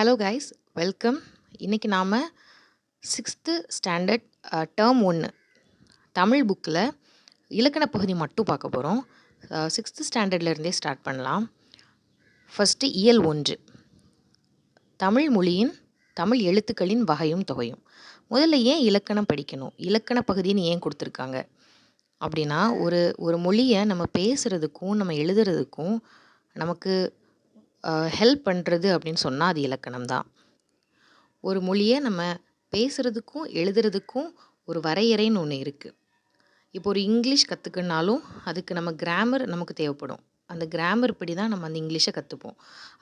Hello guys welcome இன்றைக்கி நாம் sixth standard term ஒன்று தமிழ் புக்கில் இலக்கண பகுதி மட்டும் பார்க்க போகிறோம் சிக்ஸ்த்து ஸ்டாண்டர்ட்லேருந்தே ஸ்டார்ட் பண்ணலாம். ஃபஸ்ட்டு இயல் ஒன்று. தமிழ் மொழியின் தமிழ் எழுத்துக்களின் வகையும் தொகையும். முதல்ல ஏன் இலக்கணம் படிக்கணும்? இலக்கண பகுதின்னு ஏன் கொடுத்துருக்காங்க? அப்படின்னா ஒரு ஒரு மொழியை நம்ம பேசுகிறதுக்கும் நம்ம எழுதுறதுக்கும் நமக்கு ஹெல்ப் பண்ணுறது அப்படின்னு சொன்னால் அது இலக்கணம் தான் ஒரு மொழியை நம்ம பேசுகிறதுக்கும் எழுதுறதுக்கும் ஒரு வரையறைன்னு ஒன்று இருக்குது இப்போ ஒரு இங்கிலீஷ் கற்றுக்கணுனாலும் அதுக்கு நம்ம கிராமர் நமக்கு தேவைப்படும். அந்த கிராமர் படி தான் நம்ம அந்த இங்கிலீஷை கற்றுப்போம்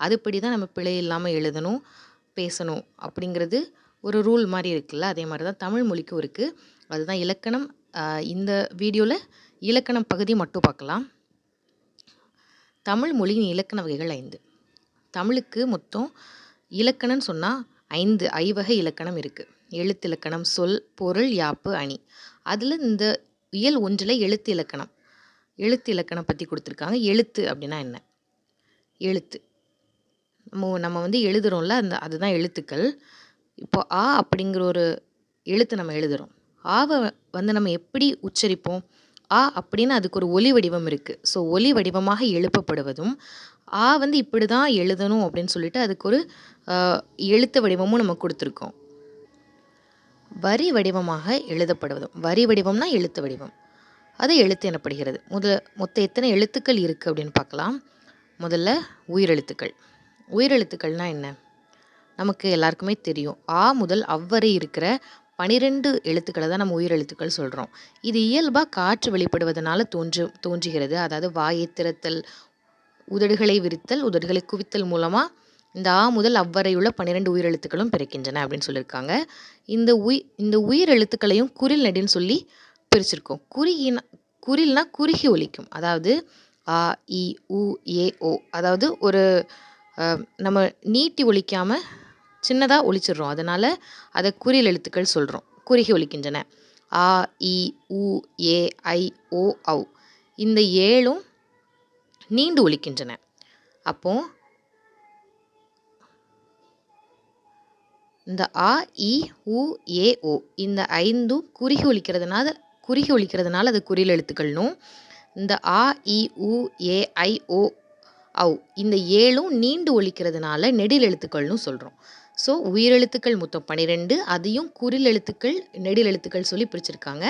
அதுபடி தான் நம்ம பிழை இல்லாமல் எழுதணும் பேசணும் அப்படிங்கிறது ஒரு ரூல் மாதிரி இருக்குல்ல? அதே மாதிரி தான் தமிழ் மொழிக்கும் இருக்குது அதுதான் இலக்கணம். இந்த வீடியோவில் இலக்கணம் பகுதி மட்டும் பார்க்கலாம். தமிழ் மொழியின் இலக்கண வகைகள் ஐந்து. தமிழுக்கு மொத்தம் இலக்கணம்னு சொன்னால் ஐந்து ஐவகை இலக்கணம் இருக்குது எழுத்து இலக்கணம் சொல் பொருள் யாப்பு அணி. அதில் இந்த இயல் ஒன்றில் எழுத்து இலக்கணம். எழுத்து இலக்கணம் பற்றி கொடுத்துருக்காங்க. எழுத்து அப்படின்னா என்ன? எழுத்து. நம்ம நம்ம வந்து எழுதுகிறோம்ல அந்த அதுதான் எழுத்துக்கள். இப்போ ஆ அப்படிங்கிற ஒரு எழுத்து நம்ம எழுதுகிறோம் ஆவை வந்து நம்ம எப்படி உச்சரிப்போம்? ஆ அப்படின்னு அதுக்கு ஒரு ஒலி வடிவம் இருக்குது ஸோ ஒலி வடிவமாக எழுப்பப்படுவதும் ஆ வந்து இப்படி தான் எழுதணும் அப்படின்னு சொல்லிட்டு அதுக்கு ஒரு எழுத்து வடிவமும் நம்ம கொடுத்துருக்கோம். வரி வடிவமாக எழுதப்படுவதும் வரி வடிவம்னா எழுத்து வடிவம். அது எழுத்து எனப்படுகிறது. முதல்ல மொத்த எத்தனை எழுத்துக்கள் இருக்குது அப்படின்னு பார்க்கலாம். முதல்ல உயிரெழுத்துக்கள். உயிரெழுத்துக்கள்னால் என்ன? நமக்கு எல்லாருக்குமே தெரியும். ஆ முதல் அவ்வரை இருக்கிற பனிரெண்டு எழுத்துக்களை தான் நம்ம உயிரெழுத்துக்கள் சொல்கிறோம் இது இயல்பாக காற்று வெளிப்படுவதனால தோன்று தோன்றுகிறது. அதாவது வாயை திறத்தல் உதடுகளை விரித்தல் உதடுகளை குவித்தல் மூலமாக இந்த ஆ முதல் அவ்வரையுள்ள பன்னிரெண்டு உயிரெழுத்துக்களும் பிறக்கின்றன அப்படின்னு சொல்லியிருக்காங்க. இந்த உய் இந்த உயிர் எழுத்துக்களையும் குரில் நெடின்னு சொல்லி பிரிச்சிருக்கோம். குறியினா குரில்னா குறுகி ஒலிக்கும். அதாவது ஆ இ உ ஏ ஓ. அதாவது ஒரு நம்ம நீட்டி ஒழிக்காமல் சின்னதாக ஒழிச்சிடுறோம் அதனால் அதை குறில் எழுத்துக்கள் சொல்கிறோம் குறுகி ஒழிக்கின்றன ஆ இ உ ஏ ஐ ஓ ஔ. இந்த ஏழும் நீண்டு ஒழிக்கின்றன அப்போ இந்த ஆ இ உ ஏ ஓ இந்த ஐந்தும் குறுகி ஒழிக்கிறதுனால குறுகி ஒழிக்கிறதுனால அது குறியில் எழுத்துக்கள்னும் இந்த ஆ இ உ ஏ ஐ ஓ ஔ இந்த ஏழும் நீண்டு ஒழிக்கிறதுனால நெடில் எழுத்துக்கள்னு சொல்கிறோம் ஸோ உயிரெழுத்துக்கள் மொத்தம் பன்னிரெண்டு அதையும் குறில் எழுத்துக்கள் நெடில் எழுத்துக்கள் சொல்லி பிரிச்சிருக்காங்க.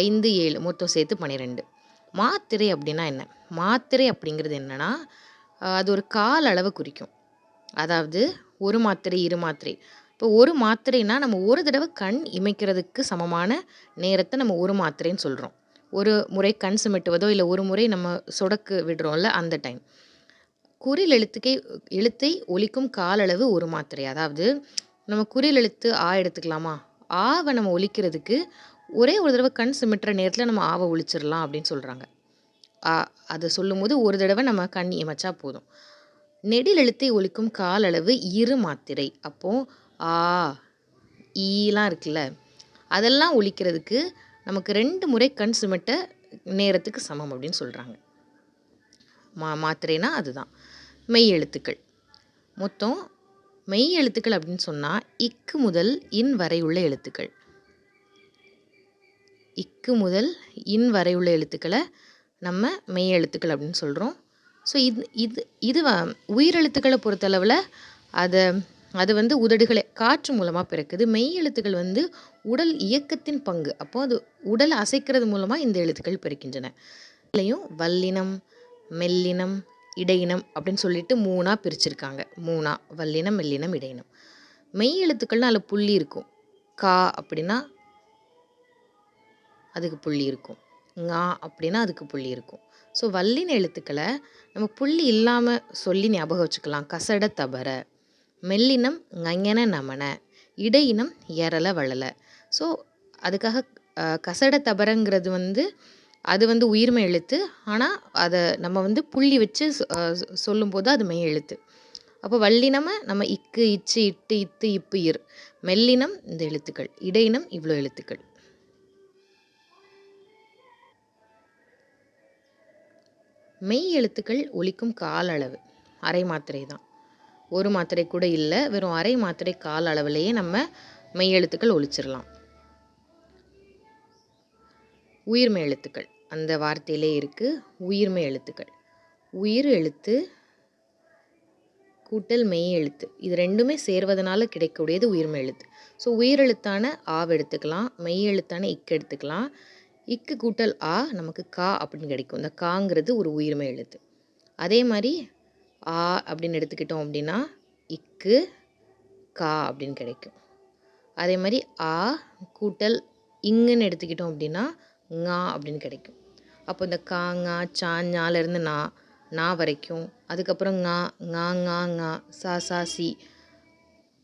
ஐந்து ஏழு மொத்தம் சேர்த்து பன்னிரெண்டு மாத்திரை அப்படின்னா என்ன? மாத்திரை அப்படிங்கிறது என்னென்னா அது ஒரு கால அளவு குறிக்கும். அதாவது ஒரு மாத்திரை இரு மாத்திரை. இப்போ ஒரு மாத்திரைனா நம்ம ஒரு தடவை கண் இமைக்கிறதுக்கு சமமான நேரத்தை நம்ம ஒரு மாத்திரைன்னு சொல்கிறோம் ஒரு முறை கண் சுமிட்டுவதோ இல்லை ஒரு முறை நம்ம சொடக்கு விடுறோம்ல அந்த டைம். குறில் எழுத்துக்கே எழுத்தை ஒலிக்கும் காலளவு ஒரு மாத்திரை. அதாவது நம்ம குறில் எழுத்து ஆ எடுத்துக்கலாமா? ஆவை நம்ம ஒலிக்கிறதுக்கு ஒரே ஒரு தடவை கண் சிமிட்டுற நேரத்தில் நம்ம ஆவை ஒழிச்சிடலாம் அப்படின்னு சொல்கிறாங்க ஆ அதை சொல்லும்போது ஒரு தடவை நம்ம கண் இமைச்சா போதும். நெடில் எழுத்தை ஒழிக்கும் கால் அளவு இரு மாத்திரை. அப்போது ஆ ஈலாம் இருக்குல்ல அதெல்லாம் ஒழிக்கிறதுக்கு நமக்கு ரெண்டு முறை கண் சிமிட்ட நேரத்துக்கு சமம் அப்படின்னு சொல்கிறாங்க மா மாத்திரைனா அதுதான். மெய் எழுத்துக்கள். மொத்தம் மெய் எழுத்துக்கள் அப்படின்னு சொன்னால் இக்கு முதல் இன் வரை உள்ள எழுத்துக்கள். இக்கு முதல் இன் வரையுள்ள எழுத்துக்களை நம்ம மெய் எழுத்துக்கள் அப்படின்னு சொல்கிறோம் ஸோ இது இது இது உயிரெழுத்துக்களை பொறுத்தளவில் அதை அது வந்து உதடுகளை காற்று மூலமாக பிறக்குது. மெய் எழுத்துக்கள் வந்து உடல் இயக்கத்தின் பங்கு. அப்போது அது உடல் அசைக்கிறது மூலமாக இந்த எழுத்துக்கள் பிறக்கின்றன. இதுலேயும் வல்லினம் மெல்லினம் இடையினம் அப்படின்னு சொல்லிட்டு மூணாக பிரிச்சிருக்காங்க. மூணா வல்லினம் மெல்லினம் இடையினம். மெய் எழுத்துக்கள்னால் அதில் புள்ளி இருக்கும். கா அப்படின்னா அதுக்கு புள்ளி இருக்கும். ஙா அப்படின்னா அதுக்கு புள்ளி இருக்கும். ஸோ வல்லின எழுத்துக்களை நம்ம புள்ளி இல்லாமல் சொல்லி ஞாபகம் வச்சுக்கலாம். கசட தபர மெல்லினம் ngங்கன நமன இடையினம் எரல வளல ஸோ அதுக்காக கசட தபரங்கிறது வந்து அது வந்து உயிர்மை எழுத்து. ஆனால் அதை நம்ம வந்து புள்ளி வச்சு சொல்லும்போது அது மெய் எழுத்து. அப்போ வள்ளினம நம்ம இக்கு இச்சு இட்டு இத்து இப்பு இர். மெல்லினம் இந்த எழுத்துக்கள். இடையினம் இவ்வளோ எழுத்துக்கள். மெய் எழுத்துக்கள் ஒழிக்கும் கால அளவு அரை மாத்திரை தான். ஒரு மாத்திரை கூட இல்லை. வெறும் அரை மாத்திரை கால அளவுலேயே நம்ம மெய் எழுத்துக்கள் ஒழிச்சிடலாம் உயிர்மை எழுத்துக்கள். அந்த வார்த்தையிலே இருக்குது உயிர்மை எழுத்துக்கள். உயிர் எழுத்து கூட்டல் மெய் எழுத்து. இது ரெண்டுமே சேர்வதனால கிடைக்கக்கூடியது உயிர்மை எழுத்து. ஸோ உயிரெழுத்தான ஆவ் எடுத்துக்கலாம் மெய் எழுத்தான இக்கு எடுத்துக்கலாம் இக்கு கூட்டல் ஆ நமக்கு கா அப்படின்னு கிடைக்கும். இந்த காங்கிறது ஒரு உயிர்மை எழுத்து. அதே மாதிரி ஆ அப்படின்னு எடுத்துக்கிட்டோம் அப்படின்னா இக்கு கா அப்படின்னு கிடைக்கும். அதே மாதிரி ஆ கூட்டல் இங்குன்னு எடுத்துக்கிட்டோம் அப்படின்னா ஙா அப்படின்னு கிடைக்கும். அப்போ இந்த கா ஙா சா ஞாலேருந்து நா நா வரைக்கும். அதுக்கப்புறம் ஙா ஙா ஙா ஞா சா சா சி.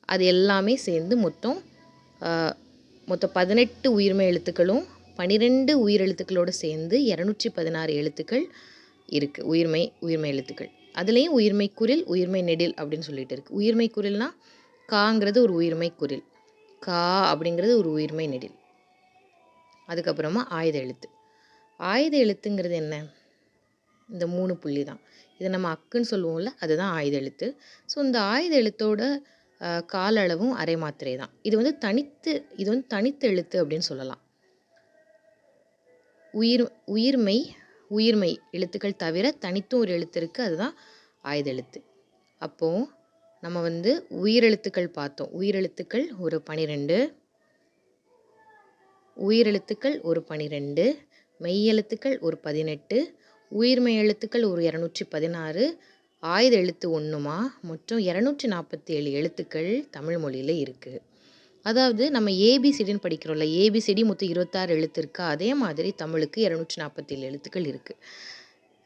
அது எல்லாமே சேர்ந்து மொத்தம் மொத்தம் பதினெட்டு உயிர்மை எழுத்துக்களும் பனிரெண்டு உயிரெழுத்துக்களோடு சேர்ந்து இரநூற்றி பதினாறு எழுத்துக்கள் இருக்குது உயிர்மை உயிர்மை எழுத்துக்கள். அதுலேயும் உயிர்மை குரில் உயிர்மை நெடில் அப்படின்னு சொல்லிட்டு இருக்குது உயிர்மை குரில்னா காங்கிறது ஒரு உயிர்மை குரில். கா அப்படிங்கிறது ஒரு உயிர்மை நெடில். அதுக்கப்புறமா ஆயுத எழுத்து. ஆயுத எழுத்துங்கிறது என்ன? இந்த மூணு புள்ளி தான். இதை நம்ம அக்குன்னு சொல்லுவோம்ல அதுதான் ஆயுத எழுத்து. ஸோ இந்த ஆயுத எழுத்தோட கால அளவும் அரை மாத்திரை தான். இது வந்து தனித்து இது வந்து தனித்து எழுத்து அப்படின்னு சொல்லலாம். உயிர் உயிர்மை உயிர்மை எழுத்துக்கள் தவிர தனித்தும் ஒரு எழுத்து இருக்குது அதுதான் ஆயுத எழுத்து அப்போது நம்ம வந்து உயிரெழுத்துக்கள் பார்த்தோம். உயிரெழுத்துக்கள் ஒரு பனிரெண்டு உயிரெழுத்துக்கள் ஒரு பனிரெண்டு மெய்யெழுத்துக்கள் ஒரு பதினெட்டு உயிர்மெய் எழுத்துக்கள் ஒரு இரநூற்றி பதினாறு ஆயுத எழுத்து ஒன்றுமா மொத்தம் இரநூற்றி நாற்பத்தி ஏழு எழுத்துக்கள் தமிழ் மொழியில் இருக்குது அதாவது நம்ம ஏபிசிடின்னு படிக்கிறோம்ல ஏபிசிடி மொத்தம் இருபத்தாறு எழுத்து இருக்கா அதே மாதிரி தமிழுக்கு இரநூற்றி நாற்பத்தேழு எழுத்துக்கள் இருக்குது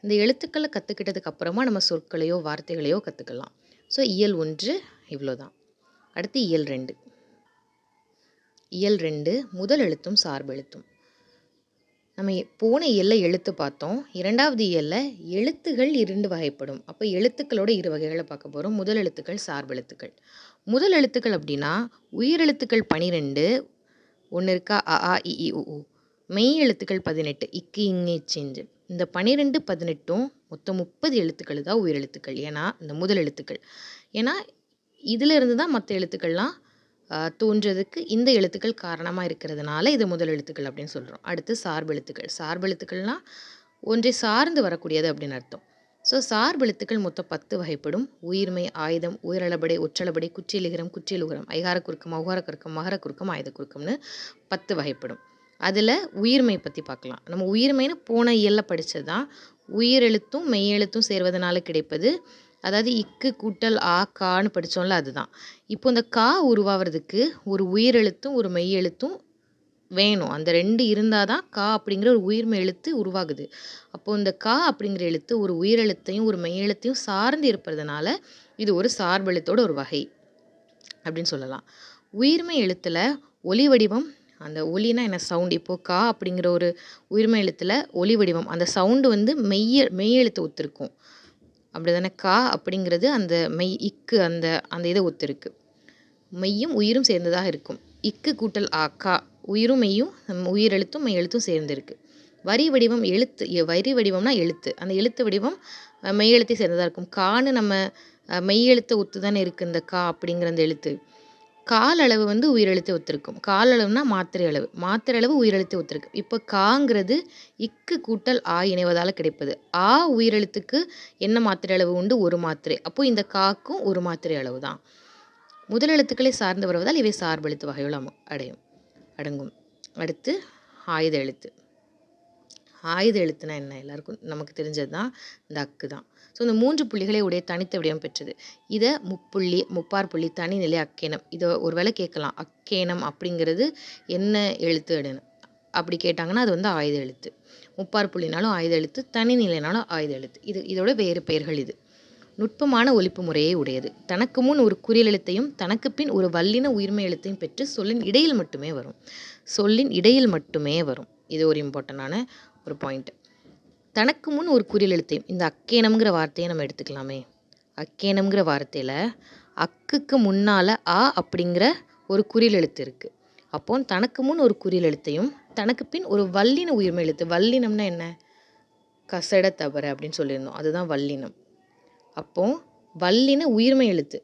இந்த எழுத்துக்களை கற்றுக்கிட்டதுக்கு அப்புறமா நம்ம சொற்களையோ வார்த்தைகளையோ கற்றுக்கலாம் ஸோ இயல் ஒன்று இவ்வளோ தான் அடுத்து இயல் ரெண்டு. இயல் ரெண்டு முதல் எழுத்தும் சார்பு எழுத்தும். நம்ம போன இயலில் எழுத்து பார்த்தோம். இரண்டாவது இயலில் எழுத்துகள் இரண்டு வகைப்படும். அப்போ எழுத்துக்களோட இரு வகைகளை பார்க்க போகிறோம் முதல் எழுத்துக்கள் சார்பு எழுத்துக்கள். முதல் எழுத்துக்கள் அப்படின்னா உயிரெழுத்துக்கள் பனிரெண்டு ஒன்று இருக்கா? அ ஆ இ இ உ மெய் எழுத்துக்கள் பதினெட்டு இக்கு இங்கே சேஞ்சு இந்த பனிரெண்டு பதினெட்டும் மொத்தம் முப்பது எழுத்துக்கள் தான் உயிரெழுத்துக்கள் ஏன்னா இந்த முதல் எழுத்துக்கள். ஏன்னா இதிலிருந்து தான் மற்ற எழுத்துக்கள்லாம் தோன்றதுக்கு இந்த எழுத்துக்கள் காரணமாக இருக்கிறதுனால இது முதல் எழுத்துக்கள் அப்படின்னு சொல்கிறோம் அடுத்து சார்பு எழுத்துக்கள். சார்பு எழுத்துக்கள்னால் ஒன்றை சார்ந்து வரக்கூடியது அப்படின்னு அர்த்தம். ஸோ சார்பெழுத்துக்கள் மொத்தம் பத்து வகைப்படும். உயிர்மை ஆயுதம் உயிரளபடை ஒற்றளபடை குற்றியலிகரம் குற்றியலுகரம் ஐகார குறுக்கம் அவுகார குறுக்கம் மகர குறுக்கம் ஆயுத குறுக்கம்னு பத்து வகைப்படும். அதில் உயிர்மை பற்றி பார்க்கலாம். நம்ம உயிர்மைன்னு போன இயலில் படித்தது தான் உயிரெழுத்தும் மெய்யெழுத்தும் சேர்வதனால கிடைப்பது. அதாவது இக்கு கூட்டல் ஆ கான்னு படித்தோம்ல அதுதான். இப்போ இந்த கா உருவாகிறதுக்கு ஒரு உயிரெழுத்தும் ஒரு மெய்யெழுத்தும் வேணும். அந்த ரெண்டு இருந்தால் தான் கா அப்படிங்கிற ஒரு உயிர்மை எழுத்து உருவாகுது. அப்போது இந்த கா அப்படிங்கிற எழுத்து ஒரு உயிரெழுத்தையும் ஒரு மெய்யெழுத்தையும் சார்ந்து இருப்பதுனால இது ஒரு சார்பெழுத்தோட ஒரு வகை அப்படின்னு சொல்லலாம். உயிர்மை எழுத்தில் ஒலி வடிவம் அந்த ஒலினா என்ன சவுண்ட் இப்போது கா அப்படிங்கிற ஒரு உயிர்மை எழுத்தில் ஒலி வடிவம் அந்த சவுண்டு வந்து மெய்ய மெய்யெழுத்து ஒத்துருக்கும். அப்படி தானே கா அப்படிங்கிறது அந்த மெய் இக்கு அந்த அந்த இதை ஒத்துருக்கு. மெய்யும் உயிரும் சேர்ந்ததாக இருக்கும். இக்கு கூட்டல் ஆ கா உயிரும் மெய்யும் உயிரெழுத்தும் மெய் எழுத்தும் சேர்ந்துருக்கு. வரி வடிவம் எழுத்து வரி வடிவம்னா எழுத்து. அந்த எழுத்து வடிவம் மெய் எழுத்தை சேர்ந்ததாக இருக்கும். கான்னு நம்ம மெய் எழுத்தை ஒத்து தானே இருக்குது இந்த கா அப்படிங்கிற அந்த எழுத்து. கால் அளவு வந்து உயிரெழுத்தை ஒத்திருக்கும். கால் அளவுனா மாத்திரை அளவு. மாத்திரை அளவு உயிரெழுத்தை ஒத்திருக்கு. இப்போ காங்கிறது இக்கு கூட்டல் ஆ இணைவதால் கிடைப்பது. ஆ உயிரெழுத்துக்கு என்ன மாத்திரை அளவு உண்டு? ஒரு மாத்திரை. அப்போது இந்த காக்கும் ஒரு மாத்திரை அளவு தான் முதல் எழுத்துக்களை சார்ந்து வருவதால் இவை சார்பெழுத்து வகைகள் அடையும். அடங்கும். அடுத்து ஆயுத எழுத்து ஆயுத எழுத்துனா என்ன? எல்லாருக்கும் நமக்கு தெரிஞ்சது தான் இந்த அக்கு தான் ஸோ இந்த மூன்று புள்ளிகளை உடைய தனித்த விடயம் பெற்றது. இதை முப்புள்ளி முப்பார் புள்ளி தனிநிலை அக்கேனம் இதை ஒரு வேளை கேட்கலாம். அக்கேனம் அப்படிங்கிறது என்ன எழுத்து அப்படின்னு? அப்படி கேட்டாங்கன்னா அது வந்து ஆயுத எழுத்து முப்பார் புள்ளினாலும் ஆயுத எழுத்து தனிநிலைனாலும் ஆயுத எழுத்து இது இதோட வேறு பெயர்கள் இது. நுட்பமான ஒழிப்பு முறையை உடையது. தனக்கு முன் ஒரு குறியல் எழுத்தையும் தனக்கு பின் ஒரு வல்லின உயிர்மை எழுத்தையும் பெற்று சொல்லின் இடையில் மட்டுமே வரும். சொல்லின் இடையில் மட்டுமே வரும். இது ஒரு இம்பார்ட்டண்டான ஒரு பாயிண்ட் தனக்கு முன் ஒரு குறியல் எழுத்தையும் இந்த அக்கேனம்ங்கிற வார்த்தையை நம்ம எடுத்துக்கலாமே. அக்கேனம்ங்கிற வார்த்தையில் அக்குக்கு முன்னால் ஆ அப்படிங்கிற ஒரு குறியல் எழுத்து இருக்குது அப்போ தனக்கு முன் ஒரு குறியல் எழுத்தையும் தனக்கு பின் ஒரு வல்லின உயிர்மை எழுத்து வல்லினம்னா என்ன? கசட தவறு அப்படின்னு சொல்லியிருந்தோம். அதுதான் வல்லினம். அப்போது வல்லின உயிர்மை எழுத்து.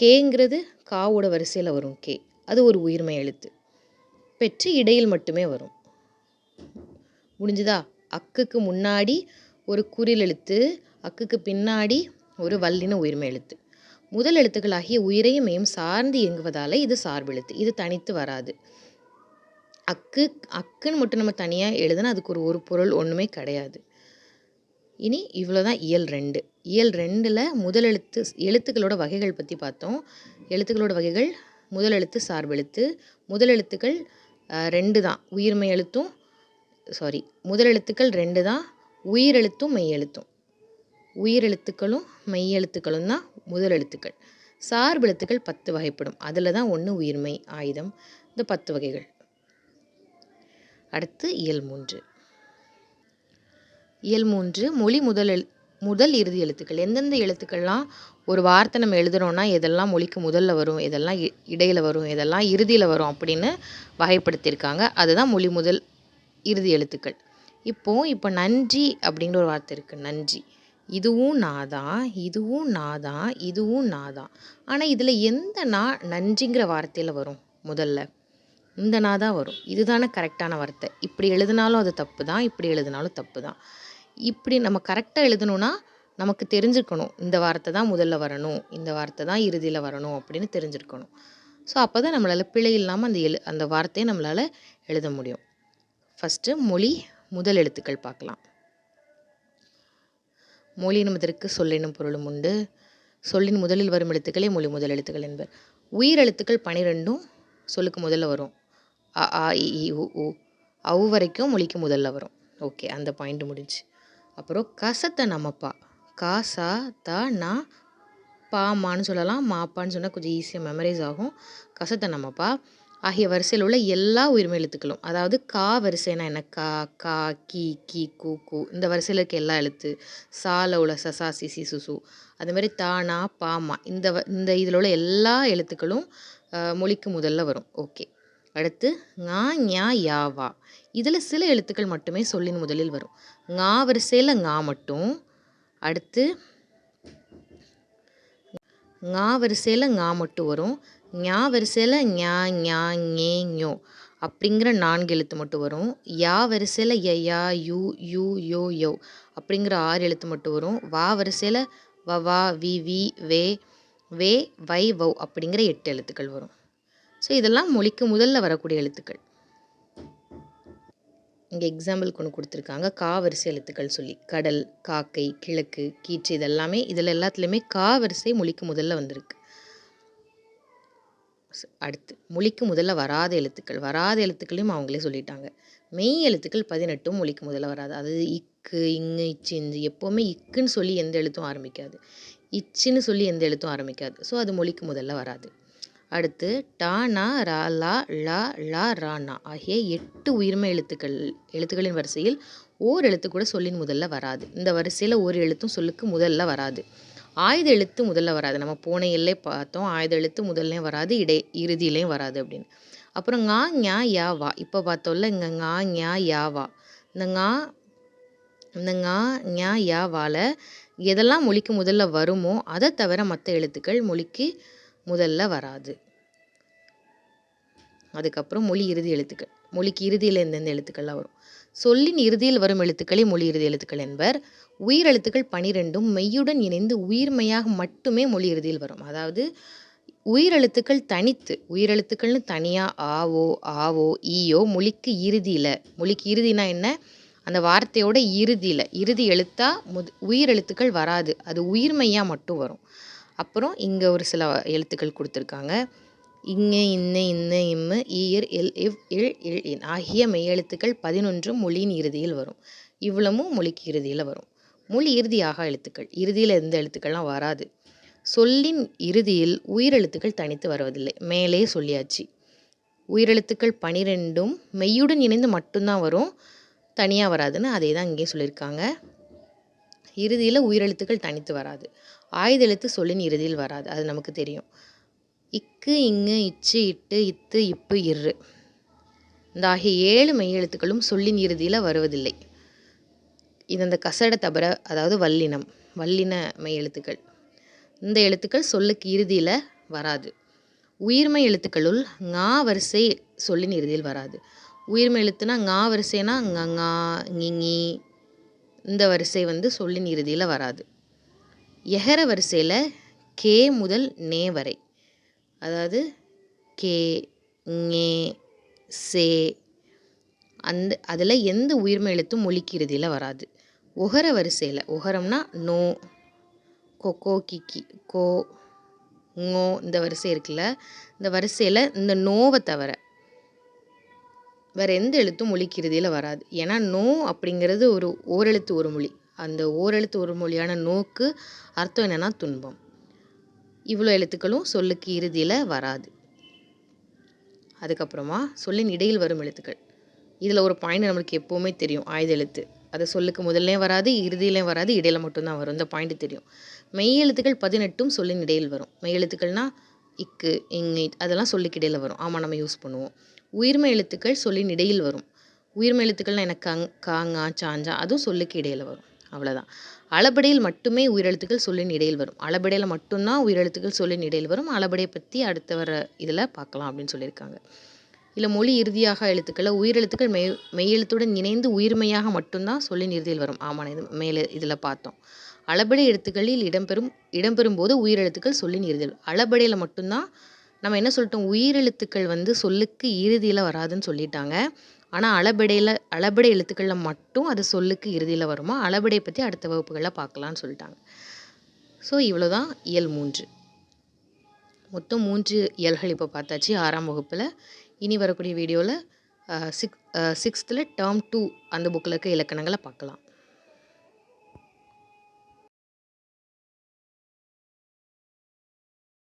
கேங்கிறது காவோட வரிசையில் வரும் கே. அது ஒரு உயிர்மை எழுத்து. பெற்று இடையில் மட்டுமே வரும். முடிஞ்சுதா? அக்குக்கு முன்னாடி ஒரு குறில் எழுத்து அக்குக்கு பின்னாடி ஒரு வல்லின உயிர்மை எழுத்து. முதல் எழுத்துக்களாகிய உயிரையும் மேம் சார்ந்து இயங்குவதால் இது சார்பெழுத்து இது தனித்து வராது. அக்கு அக்குன்னு மட்டும் நம்ம தனியாக எழுதுனா அதுக்கு ஒரு ஒரு பொருள் ஒன்றுமே கிடையாது. இனி இவ்வளோ தான் இயல் ரெண்டு. இயல் ரெண்டில் முதல் எழுத்து எழுத்துக்களோட வகைகள் பற்றி பார்த்தோம். எழுத்துக்களோட வகைகள் முதல் எழுத்து சார்பெழுத்து முதல் எழுத்துக்கள் ரெண்டு தான். உயிர்மை எழுத்தும் சாரி முதல் எழுத்துக்கள் ரெண்டு தான். உயிரெழுத்தும் மெய்யெழுத்தும் உயிரெழுத்துக்களும் மெய்யெழுத்துக்களும் தான் முதல் எழுத்துக்கள். சார்பு எழுத்துக்கள் பத்து வகைப்படும். அதில் தான் ஒன்று உயிர்மை ஆயுதம் இந்த பத்து வகைகள். அடுத்து இயல் மூன்று. இயல் மூன்று மொழி முதல் எழு முதல் இறுதி எழுத்துக்கள் எந்தெந்த எழுத்துக்கள்லாம் ஒரு வார்த்தை நம்ம எழுதுகிறோன்னா எதெல்லாம் மொழிக்கு முதல்ல வரும் எதெல்லாம் இடையில் வரும் எதெல்லாம் இறுதியில் வரும் அப்படின்னு வகைப்படுத்தியிருக்காங்க. அதுதான் மொழி முதல் இறுதி எழுத்துக்கள். இப்போது இப்போ நன்றி அப்படிங்கிற ஒரு வார்த்தை இருக்குது நன்றி. இதுவும் நான் தான் இதுவும் நான் தான் இதுவும் நான் தான். ஆனால் இதில் எந்த நா நன்றிங்கிற வார்த்தையில் வரும் முதல்ல? இந்த நான் தான் வரும். இதுதானே கரெக்டான வார்த்தை. இப்படி எழுதினாலும் அது தப்பு தான் இப்படி எழுதினாலும் தப்பு தான். இப்படி நம்ம கரெக்டாக எழுதணும்னா நமக்கு தெரிஞ்சுக்கணும் இந்த வார்த்தை தான் முதல்ல வரணும் இந்த வார்த்தை தான் இறுதியில் வரணும் அப்படின்னு தெரிஞ்சிருக்கணும். ஸோ அப்போ தான் நம்மளால் பிழை இல்லாமல் அந்த எழு அந்த வார்த்தையை நம்மளால் எழுத முடியும். ஃபஸ்ட்டு மொழி முதல் எழுத்துக்கள் பார்க்கலாம். மொழி என்பதற்கு சொல்லினும் பொருளும் உண்டு. சொல்லின் முதலில் வரும் எழுத்துக்களே மொழி முதல் எழுத்துக்கள் என்பர். உயிர் எழுத்துக்கள் பனிரெண்டும் சொல்லுக்கு முதல்ல வரும். அ ஆ இ இ உ உ. அவு வரைக்கும் மொழிக்கு முதல்ல வரும். ஓகே அந்த பாயிண்ட் முடிஞ்சு. அப்புறம் கசத்தை நமப்பா காசா த நா பாமான்னு சொல்லலாம். மாப்பான்னு சொன்னால் கொஞ்சம் ஈஸியாக மெமரைஸ் ஆகும். கசத்தை நமப்பா ஆகிய வரிசையில் உள்ள எல்லா உயிர்மை எழுத்துக்களும். அதாவது கா வரிசைனா என்ன? கா கா கி கி கு கு. இந்த வரிசையில் இருக்க எல்லா எழுத்து. சால உள்ள சசா சிசி சுசு அதுமாதிரி தானா பாமா இந்த வ இந்த இதில் உள்ள எல்லா எழுத்துக்களும் மொழிக்கு முதல்ல வரும். ஓகே. அடுத்து ஞா ஞா யாவா இதில் சில எழுத்துக்கள் மட்டுமே சொல்லின் முதலில் வரும். ஞா வரிசையில் ஞா மட்டும். அடுத்து ஞா வரிசையில் ஞா மட்டும் வரும். ஞா வரிசையில் ஞா ஞா ஞே ஞோ அப்படிங்கிற நான்கு எழுத்து மட்டும் வரும். யா வரிசையில் யா யூ யூ யோ யோ அப்படிங்கிற ஆறு எழுத்து மட்டும் வரும். வா வரிசையில் வ வா வி வி வே வே வை வௌ அப்படிங்கிற எட்டு எழுத்துக்கள் வரும். ஸோ இதெல்லாம் மொழிக்கு முதல்ல வரக்கூடிய எழுத்துக்கள். இங்கே எக்ஸாம்பிளுக்கு ஒன்று கொடுத்துருக்காங்க. கா வரிசை எழுத்துக்கள் சொல்லி கடல் காக்கை கிழக்கு கீற்று இதெல்லாமே இதில் எல்லாத்துலேயுமே கா வரிசை மொழிக்கு முதல்ல வந்திருக்கு. அடுத்து மொழிக்கு முதல்ல வராத எழுத்துக்கள். வராத எழுத்துக்களையும் அவங்களே சொல்லிட்டாங்க. மெய் எழுத்துக்கள் பதினெட்டும் மொழிக்கு முதல்ல வராது. அது இக்கு இங்கு இச்சு இஞ்சு எப்போவுமே இக்குன்னு சொல்லி எந்த எழுத்தும் ஆரம்பிக்காது. இச்சுன்னு சொல்லி எந்த எழுத்தும் ஆரம்பிக்காது. ஸோ அது மொழிக்கு முதல்ல வராது. அடுத்து டா நா ரா லா லா லா ரா நா ஆகிய எட்டு உயிர்மை எழுத்துக்கள் எழுத்துக்களின் வரிசையில் ஓர் எழுத்து கூட சொல்லின் முதல்ல வராது. இந்த வரிசையில் ஒரு எழுத்தும் சொல்லுக்கு முதல்ல வராது. ஆயுத எழுத்து முதல்ல வராது. நம்ம போன எல்லை பார்த்தோம். ஆயுத எழுத்து முதல்லையும் வராது இடை இறுதியிலையும் வராது அப்படின்னு. அப்புறம் ஞா ஞா யா வா. இப்போ பார்த்தோம்ல இங்கே ஞா ஞா யா வா. இந்த ஞா இந்த ஞா ஞா யா வால எதெல்லாம் மொழிக்கு முதல்ல வருமோ அதை தவிர மற்ற எழுத்துக்கள் மொழிக்கு முதல்ல வராது. அதுக்கப்புறம் மொழி இறுதி எழுத்துக்கள். மொழிக்கு இறுதியில் எந்தெந்த எழுத்துக்கள்லாம் வரும்? சொல்லின் இறுதியில் வரும் எழுத்துக்களே மொழி இறுதி எழுத்துக்கள் என்பர். உயிரெழுத்துக்கள் பனிரெண்டும் மெய்யுடன் இணைந்து உயிர்மையாக மட்டுமே மொழி இறுதியில் வரும். அதாவது உயிரெழுத்துக்கள் தனித்து உயிரெழுத்துக்கள்னு தனியாக ஆவோ ஆவோ ஈயோ மொழிக்கு இறுதியில். மொழிக்கு இறுதினா என்ன? அந்த வார்த்தையோட இறுதியில். இறுதி எழுத்தா முத் உயிரெழுத்துக்கள் வராது. அது உயிர்மையாக மட்டும் வரும். அப்புறம் இங்கே ஒரு சில எழுத்துக்கள் கொடுத்துருக்காங்க. இங்க இன்ன இன்ன இம்மு ஈர் எல் இவ் இல் இல் இன் ஆகிய மெய்யெழுத்துக்கள் பதினொன்றும் மொழியின் இறுதியில் வரும். இவ்வளவும் மொழிக்கு இறுதியில் வரும். மொழி இறுதியாக எழுத்துக்கள். இறுதியில் எந்த எழுத்துக்கள்லாம் வராது. சொல்லின் இறுதியில் உயிரெழுத்துக்கள் தனித்து வருவதில்லை. மேலே சொல்லியாச்சு. உயிரெழுத்துக்கள் பனிரெண்டும் மெய்யுடன் இணைந்து மட்டும்தான் வரும். தனியாக வராதுன்னு அதே தான் இங்கேயே சொல்லியிருக்காங்க. இறுதியில் உயிரெழுத்துக்கள் தனித்து வராது. ஆயுதெழுத்து சொல்லின் இறுதியில் வராது. அது நமக்கு தெரியும். இக்கு இங்கு இச்சு இட்டு இத்து இப்பு இரு இந்த ஆகிய ஏழு மெய்யெழுத்துக்களும் சொல்லின் இறுதியில் வருவதில்லை. இது அந்த கசட தவிர அதாவது வல்லினம் வல்லின மெய்யெழுத்துக்கள். இந்த எழுத்துக்கள் சொல்லுக்கு இறுதியில் வராது. உயிர்மெய் எழுத்துக்களுள் ஙா வரிசை சொல்லின் இறுதியில் வராது. உயிர்மெய் எழுத்துனா ஙா வரிசைனா ங ஞி இந்த வரிசை வந்து சொல்லின் இறுதியில் வராது. எகர வரிசையில் கே முதல் நே வரை. அதாவது கே ஞே சே. அந்த அதில் எந்த உயிர்மெய் எழுத்தும் மொழிக்கு வராது. ஒகர வரிசையில் ஒகரம்னா நோ கொக்கோ கிக்கி கோ ங்கோ இந்த வரிசை இருக்குல்ல இந்த வரிசையில் இந்த நோவை தவிர வேறு எந்த எழுத்தும் ஒழிக்கிறதில் வராது. ஏன்னா நோ அப்படிங்கிறது ஒரு ஓரெழுத்து ஒரு மொழி. அந்த ஓரெழுத்து ஒரு மொழியான நோக்கு அர்த்தம் என்னென்னா துன்பம். இவ்வளோ எழுத்துக்களும் சொல்லுக்கு இறுதியில் வராது. அதுக்கப்புறமா சொல்லின் இடையில் வரும் எழுத்துக்கள். இதில் ஒரு பாயிண்ட் நம்மளுக்கு எப்போவுமே தெரியும் ஆயுத எழுத்து. அது சொல்லுக்கு முதல்லையும் வராது இறுதியிலையும் வராது இடையில மட்டும்தான் வரும். இந்த பாயிண்ட் தெரியும். மெய் எழுத்துக்கள் பதினெட்டும் சொல்லின் இடையில் வரும். மெய் எழுத்துக்கள்னா இக்கு இங்கு அதெல்லாம் சொல்லுக்கு இடையில் வரும். ஆமாம் நம்ம யூஸ் பண்ணுவோம். உயிர்மை எழுத்துக்கள் சொல்லின் இடையில் வரும். உயிர்மை எழுத்துக்கள்னால் எனக்கு கங் காங்கா சாஞ்சா அதுவும் சொல்லுக்கு இடையில் வரும். அவ்வளோதான் அளபடையில் மட்டுமே உயிரெழுத்துக்கள் சொல்லின் இடையில் வரும். அளபடையில் மட்டும்தான் உயிரெழுத்துக்கள் சொல்லின் இடையில் வரும். அளபடையை பற்றி அடுத்து வர இதில் பார்க்கலாம் அப்படின்னு சொல்லியிருக்காங்க. இல்லை மொழி இறுதியாக எழுத்துக்களை உயிரெழுத்துக்கள் மெய் மெய்யெழுத்துடன் இணைந்து உயிர்மையாக மட்டும்தான் சொல்லின் இறுதியில் வரும். ஆமாம் இது மேலே இதில் பார்த்தோம். அளபடை எழுத்துக்களில் இடம்பெறும் இடம்பெறும் போது உயிரெழுத்துக்கள் சொல்லின் இறுதியில். அளபடையில் மட்டும்தான் நம்ம என்ன சொல்லிட்டோம்? உயிரெழுத்துக்கள் வந்து சொல்லுக்கு இறுதியில் வராதுன்னு சொல்லிட்டாங்க. ஆனால் அளபடையில் அளபடை எழுத்துக்களில் மட்டும் அது சொல்லுக்கு இறுதியில் வருமா? அளபடையை பற்றி அடுத்த வகுப்புகளில் பார்க்கலான்னு சொல்லிட்டாங்க. ஸோ இவ்வளோ தான் இயல் மூன்று. மொத்தம் மூன்று இயல்கள் இப்போ பார்த்தாச்சு ஆறாம் வகுப்பில். இனி வரக்கூடிய வீடியோவில் சிக்ஸ் சிக்ஸ்த்தில் டேர்ம் டூ அந்த புக்கில் இருக்க இலக்கணங்களை பார்க்கலாம்.